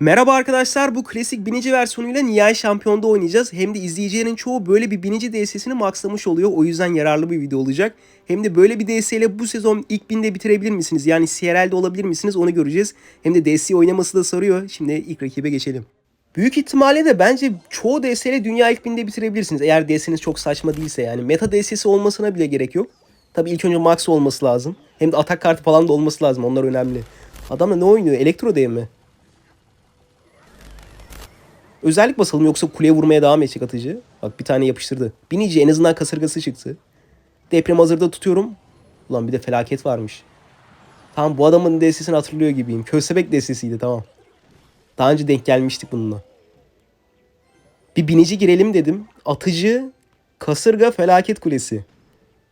Merhaba arkadaşlar bu klasik binici versiyonuyla Nihai Şampiyon'da oynayacağız. Hem de izleyicilerin çoğu böyle bir binici DS'sini maxlamış oluyor. O yüzden yararlı bir video olacak. Hem de böyle bir DS ile bu sezon ilk binde bitirebilir misiniz? Yani CRL'de olabilir misiniz onu göreceğiz. Hem de DS oynaması da sarıyor. Şimdi ilk rakibe geçelim. Büyük ihtimalle de bence çoğu DS ile dünya ilk binde bitirebilirsiniz. Eğer DS'niz çok saçma değilse yani. Meta DS'si olmasına bile gerek yok. Tabii ilk önce max olması lazım. Hem de atak kartı falan da olması lazım. Onlar önemli. Adam da ne oynuyor? Elektro değil mi? Özellik basalım yoksa kuleye vurmaya devam edecek atıcı. Bak bir tane yapıştırdı. Binici en azından kasırgası çıktı. Deprem hazırda tutuyorum. Ulan bir de felaket varmış. Tamam bu adamın DS'sini hatırlıyor gibiyim. Köstebek DS'siydi tamam. Daha önce denk gelmiştik bununla. Bir binici girelim dedim. Atıcı, kasırga, felaket kulesi.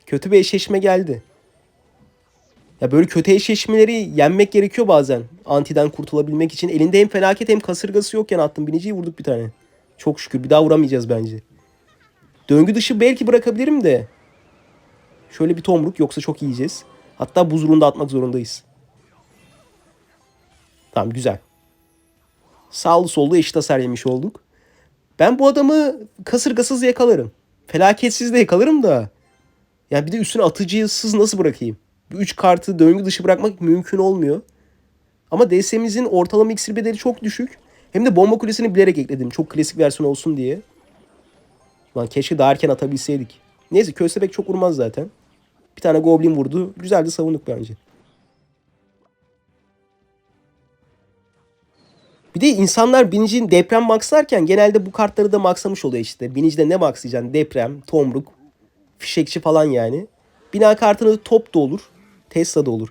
Kötü bir eşleşme geldi. Ya böyle kötü eşleşmeleri yenmek gerekiyor bazen. Antiden kurtulabilmek için. Elinde hem felaket hem kasırgası yokken attım. Biniciyi vurduk bir tane. Çok şükür. Bir daha vuramayacağız bence. Döngü dışı belki bırakabilirim de. Şöyle bir tomruk yoksa çok yiyeceğiz. Hatta buzluğunu da atmak zorundayız. Tamam güzel. Sağlı sollu eşit hasar yemiş olduk. Ben bu adamı kasırgasız yakalarım. Felaketsiz de yakalarım da. Yani bir de üstüne atıcısız nasıl bırakayım? Bu 3 kartı döngü dışı bırakmak mümkün olmuyor. Ama DS'mizin ortalama iksir bedeli çok düşük. Hem de bomba kulesini bilerek ekledim. Çok klasik versiyon olsun diye. Lan keşke daha erken atabilseydik. Neyse köstebek çok vurmaz zaten. Bir tane goblin vurdu. Güzel de savunduk bence. Bir de insanlar binicin deprem maxlarken genelde bu kartları da maxlamış oluyor işte. Binicide ne maxlayacaksın? Deprem, tomruk, fişekçi falan yani. Bina kartını top da olur. Tesla da olur.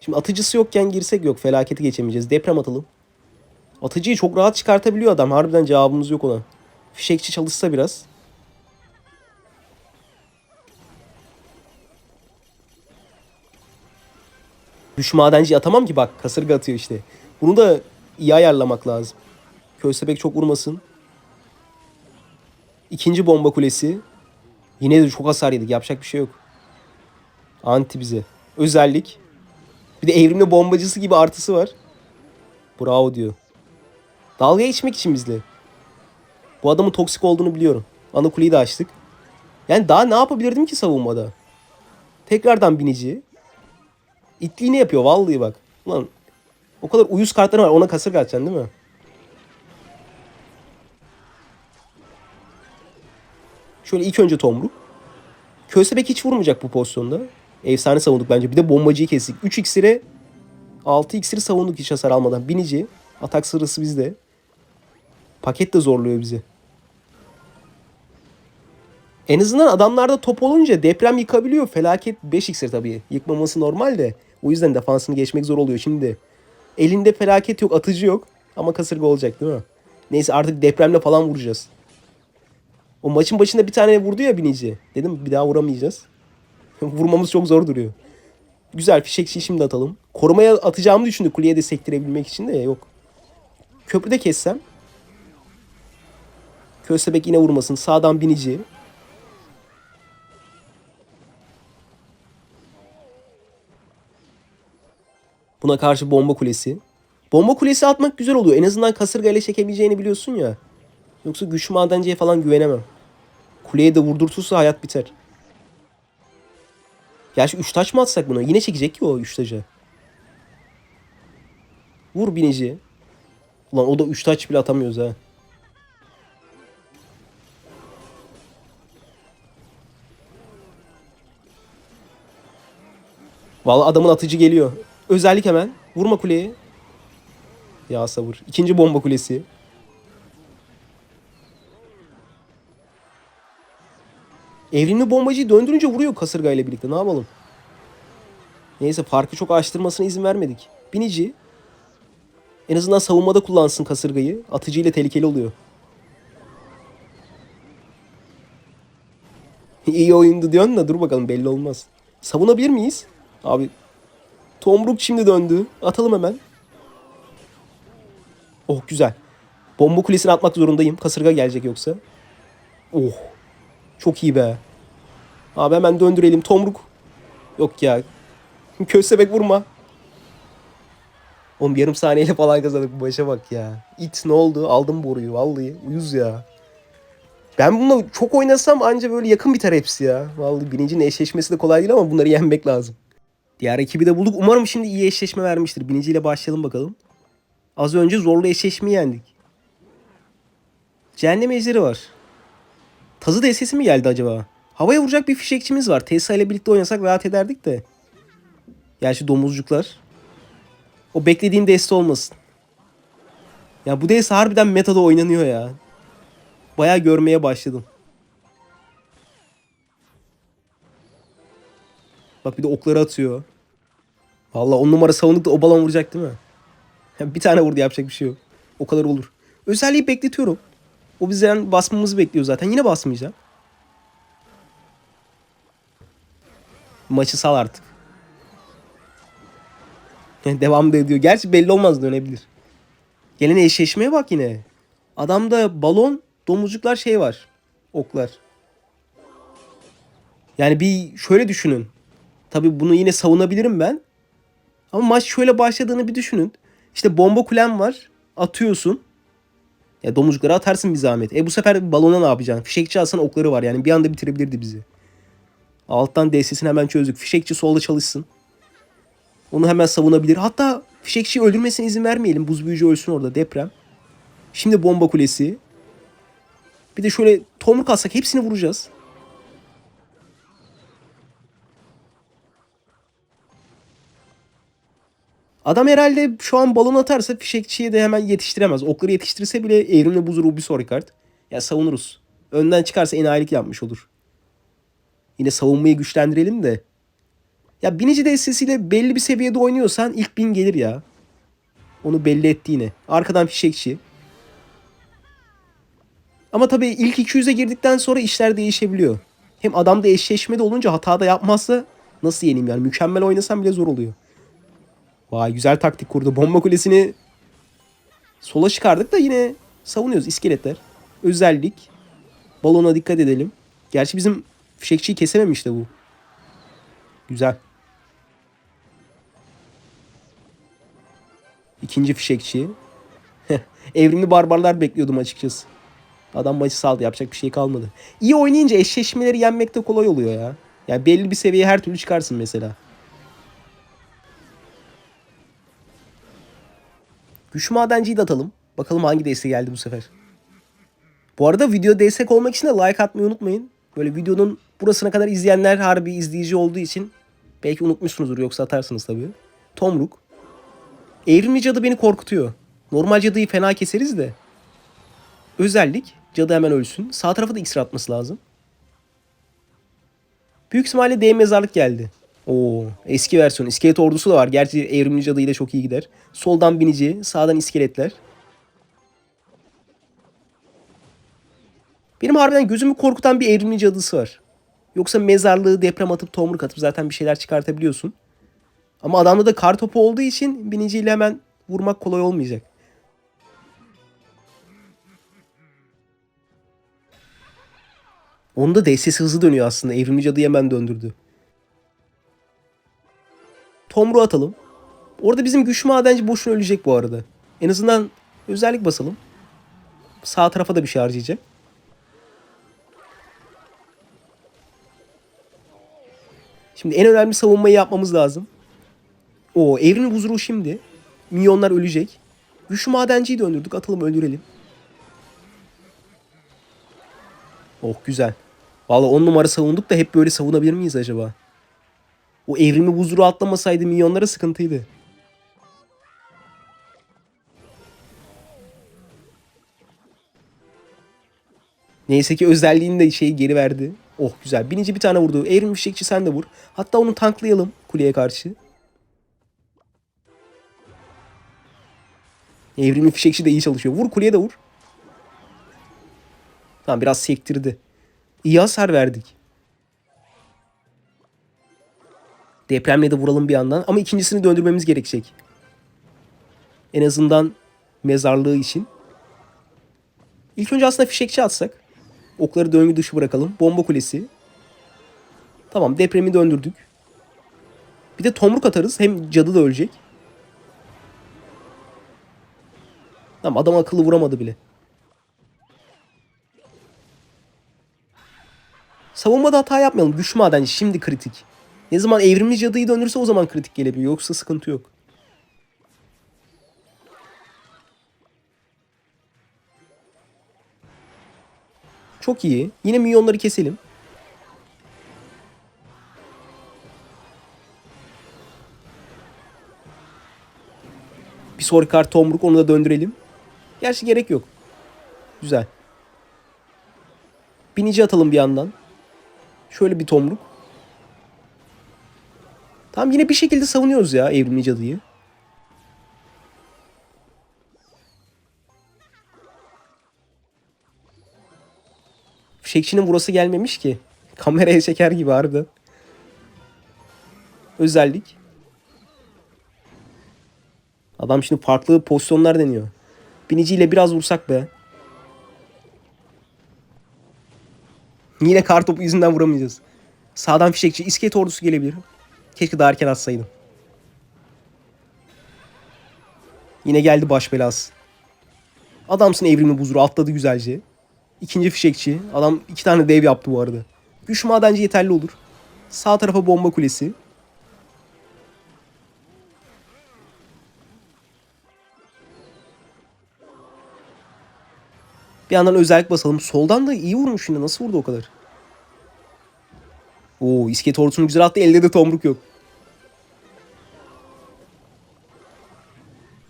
Şimdi atıcısı yokken girsek yok. Felaketi geçemeyeceğiz. Deprem atalım. Atıcıyı çok rahat çıkartabiliyor adam. Harbiden cevabımız yok ona. Fişekçi çalışsa biraz. Düş madenci atamam ki bak. Kasırga atıyor işte. Bunu da iyi ayarlamak lazım. Köstebek çok vurmasın. İkinci bomba kulesi. Yine de çok hasar yedik. Yapacak bir şey yok. Anti bize. Özellik. Bir de evrimli bombacısı gibi artısı var. Bravo diyor. Dalga geçmek için bizle. Bu adamın toksik olduğunu biliyorum. Ana kuleyi de açtık. Yani daha ne yapabilirdim ki savunmada? Tekrardan binici. İtliğini yapıyor vallahi bak. Ulan o kadar uyuz kartları var ona kasırga atacaksın değil mi? Şöyle ilk önce tomruk. Köstebek hiç vurmayacak bu pozisyonda. Efsane savunduk bence. Bir de bombacıyı kestik. 3 iksire 6 iksiri savunduk hiç hasar almadan. Binici. Atak sırası bizde. Paket de zorluyor bizi. En azından adamlarda top olunca deprem yıkabiliyor. Felaket 5 iksir tabii. Yıkmaması normal de. O yüzden defansını geçmek zor oluyor şimdi. Elinde felaket yok, atıcı yok. Ama kasırga olacak değil mi? Neyse artık depremle falan vuracağız. O maçın başında bir tane vurdu ya binici. Dedim bir daha vuramayacağız. Vurmamız çok zor duruyor. Güzel fişekçiyi şimdi atalım. Korumaya atacağımı düşündük kuleye de sektirebilmek için de yok. Köprüde kessem. Köstebek yine vurmasın. Sağdan binici. Buna karşı bomba kulesi. Bomba kulesi atmak güzel oluyor. En azından kasırga ile çekebileceğini biliyorsun ya. Yoksa güçlü madenciye falan güvenemem. Kuleye de vurdurtursa hayat biter. Gerçi 3 taş mı atsak buna? Yine çekecek ki o 3 taşı. Vur binici. Ulan o da 3 taç bile atamıyoruz ha. Vallahi adamın atıcı geliyor. Özellik hemen. Vurma kuleye. Ya sabır. İkinci bomba kulesi. Evrimli bombacıyı döndürünce vuruyor kasırga ile birlikte. Ne yapalım? Neyse farkı çok açtırmasına izin vermedik. Binici en azından savunmada kullansın kasırgayı. Atıcı ile tehlikeli oluyor. İyi oyundu diyorsun da dur bakalım belli olmaz. Savunabilir miyiz? Abi Tomruk şimdi döndü. Atalım hemen. Oh güzel. Bomba kulesini atmak zorundayım. Kasırga gelecek yoksa. Oh. Çok iyi be. Abi hemen döndürelim. Tomruk. Yok ya. Köstebek vurma. Oğlum yarım saniyeyle falan kazandık bu başa bak ya. İt ne oldu? Aldım boruyu vallahi. Uyuz ya. Ben bununla çok oynasam anca böyle yakın biter hepsi ya. Vallahi birincinin eşleşmesi de kolay değil ama bunları yenmek lazım. Diğer ekibi de bulduk. Umarım şimdi iyi eşleşme vermiştir. Biniciyle başlayalım bakalım. Az önce zorlu eşleşmeyi yendik. Cehennem ejderi var. Tazı DS'si mi geldi acaba? Havaya vuracak bir fişekçimiz var. Tesla ile birlikte oynasak rahat ederdik de. Gerçi domuzcuklar. O beklediğim deste olmasın. Ya bu DS harbiden metada oynanıyor ya. Bayağı görmeye başladım. Bak bir de okları atıyor. Vallahi on numara savunduk da o balon vuracak değil mi? Bir tane vurdu yapacak bir şey yok. O kadar olur. Özelliği bekletiyorum. O bizden basmamızı bekliyor zaten. Yine basmayacağım. Maçı sal artık. Devam da ediyor. Gerçi belli olmaz dönebilir. Gelen eşleşmeye bak yine. Adamda balon, domuzcuklar şey var. Oklar. Yani bir şöyle düşünün. Tabi bunu yine savunabilirim ben. Ama maç şöyle başladığını bir düşünün. İşte bomba kulem var. Atıyorsun. Ya domuzcukları atarsın bir zahmet. E bu sefer balona ne yapacaksın? Fişekçi alsan okları var yani. Bir anda bitirebilirdi bizi. Alttan DS'sini hemen çözdük. Fişekçi solda çalışsın. Onu hemen savunabilir. Hatta fişekçiyi öldürmesine izin vermeyelim. Buz büyücü ölsün orada deprem. Şimdi bomba kulesi. Bir de şöyle tomruk alsak hepsini vuracağız. Adam herhalde şu an balon atarsa fişekçiye de hemen yetiştiremez. Okları yetiştirse bile evrimle buzur bir soru kart. Ya savunuruz. Önden çıkarsa enayilik yapmış olur. Yine savunmayı güçlendirelim de. Ya binici destesiyle belli bir seviyede oynuyorsan ilk bin gelir ya. Onu belli etti yine. Arkadan fişekçi. Ama tabii ilk 200'e girdikten sonra işler değişebiliyor. Hem adam da eşleşmede olunca hata da yapmazsa nasıl yeneyim yani mükemmel oynasam bile zor oluyor. Vay güzel taktik kurdu. Bomba kulesini sola çıkardık da yine savunuyoruz iskeletler. Özellik. Balona dikkat edelim. Gerçi bizim fişekçiyi kesememiş de bu. Güzel. İkinci fişekçi. Evrimli barbarlar bekliyordum açıkçası. Adam maçı saldı. Yapacak bir şey kalmadı. İyi oynayınca eşleşmeleri yenmek de kolay oluyor ya. Yani belli bir seviyeye her türlü çıkarsın mesela. Güç madenciyi de atalım. Bakalım hangi desteği geldi bu sefer. Bu arada video destek olmak için de like atmayı unutmayın. Böyle videonun burasına kadar izleyenler harbi izleyici olduğu için belki unutmuşsunuzdur yoksa atarsınız tabii. Tomruk. Evrimli cadı beni korkutuyor. Normal cadıyı fena keseriz de. Özellik cadı hemen ölsün. Sağ tarafa da iksir atması lazım. Büyük ihtimalle D mezarlık geldi. Oo, eski versiyon. İskelet ordusu da var. Gerçi evrimli cadı ile çok iyi gider. Soldan binici, sağdan iskeletler. Benim harbiden gözümü korkutan bir evrimli cadısı var. Yoksa mezarlığı deprem atıp tomruk atıp zaten bir şeyler çıkartabiliyorsun. Ama adamda da kar topu olduğu için biniciyle hemen vurmak kolay olmayacak. Onda DSS hızlı dönüyor aslında. Evrimli cadıyı hemen döndürdü. Tomru atalım. Orada bizim güç madenci boşuna ölecek bu arada. En azından özellik basalım. Sağ tarafa da bir şey harcayacak. Şimdi en önemli savunmayı yapmamız lazım. O evrim huzuru şimdi. Milyonlar ölecek. Güçlü madenciyi döndürdük. Atalım öldürelim. Oh güzel. Valla on numara savunduk da hep böyle savunabilir miyiz acaba? O evrimi buzuru atlamasaydı milyonlara sıkıntıydı. Neyse ki özelliğini de şeyi geri verdi. Oh güzel. Bininci bir tane vurdu. Evrim fişekçi sen de vur. Hatta onu tanklayalım kuleye karşı. Evrimli fişekçi de iyi çalışıyor. Vur kuleye de vur. Tamam biraz sektirdi. İyi hasar verdik. Depremle de vuralım bir yandan. Ama ikincisini döndürmemiz gerekecek. En azından mezarlığı için. İlk önce aslında fişekçi atsak. Okları döngü dışı bırakalım. Bomba kulesi. Tamam depremi döndürdük. Bir de tomruk atarız. Hem cadı da ölecek. Tamam adam akıllı vuramadı bile. Savunmada hata yapmayalım. Güç madenci şimdi kritik. Ne zaman evrimli cadıyı dönürse o zaman kritik gelebiliyor. Yoksa sıkıntı yok. Çok iyi. Yine minyonları keselim. Bir sonraki kart tomruk onu da döndürelim. Gerçi gerek yok. Güzel. Binici atalım bir yandan. Şöyle bir tomruk. Tamam yine bir şekilde savunuyoruz ya evrimli cadıyı. Fişekçinin burası gelmemiş ki. Kameraya çeker gibi harbiden. Özellik. Adam şimdi farklı pozisyonlar deniyor. Biniciyle biraz vursak be. Yine kar topu yüzünden vuramayacağız. Sağdan fişekçi iskelet ordusu gelebilir. Keşke daha erken atsaydım. Yine geldi baş belası. Adamsın evrimli buzuru atladı güzelce. İkinci fişekçi. Adam iki tane dev yaptı bu arada. Güç madenci yeterli olur. Sağ tarafa bomba kulesi. Bir yandan özellik basalım. Soldan da iyi vurmuş yine. Nasıl vurdu o kadar? Oo iskelet ordusunu güzel attı. Elde de tomruk yok.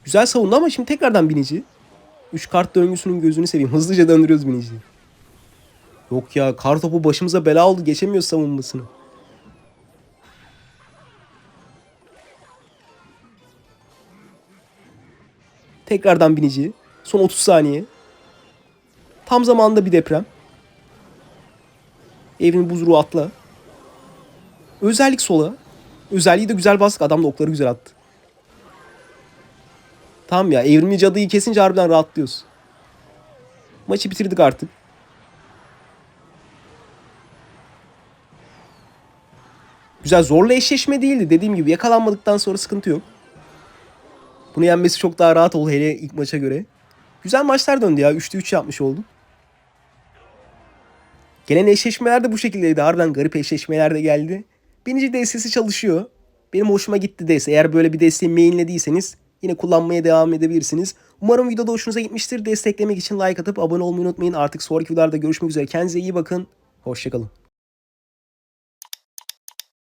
Güzel savundu ama şimdi tekrardan binici. 3 kart döngüsünün gözünü seveyim. Hızlıca döndürüyoruz biniciyi. Yok ya kar topu başımıza bela oldu. Geçemiyoruz savunmasını. Tekrardan binici. Son 30 saniye. Tam zamanında bir deprem. Evin buzruğu atla. Özellik sola. Özelliği de güzel bastık. Adam da okları güzel attı. Tamam ya evrimli cadıyı kesince harbiden rahatlıyoruz. Maçı bitirdik artık. Güzel zorla eşleşme değildi. Dediğim gibi yakalanmadıktan sonra sıkıntı yok. Bunu yenmesi çok daha rahat oldu hele ilk maça göre. Güzel maçlar döndü ya. 3'te 3 yapmış olduk. Gelen eşleşmeler de bu şekildeydi. Harbiden garip eşleşmeler de geldi. Birinci destesi çalışıyor. Benim hoşuma gitti DS. Eğer böyle bir desteği mainlediyseniz yine kullanmaya devam edebilirsiniz. Umarım videoda hoşunuza gitmiştir. Desteklemek için like atıp abone olmayı unutmayın. Artık sonraki videolarda görüşmek üzere. Kendinize iyi bakın. Hoşçakalın.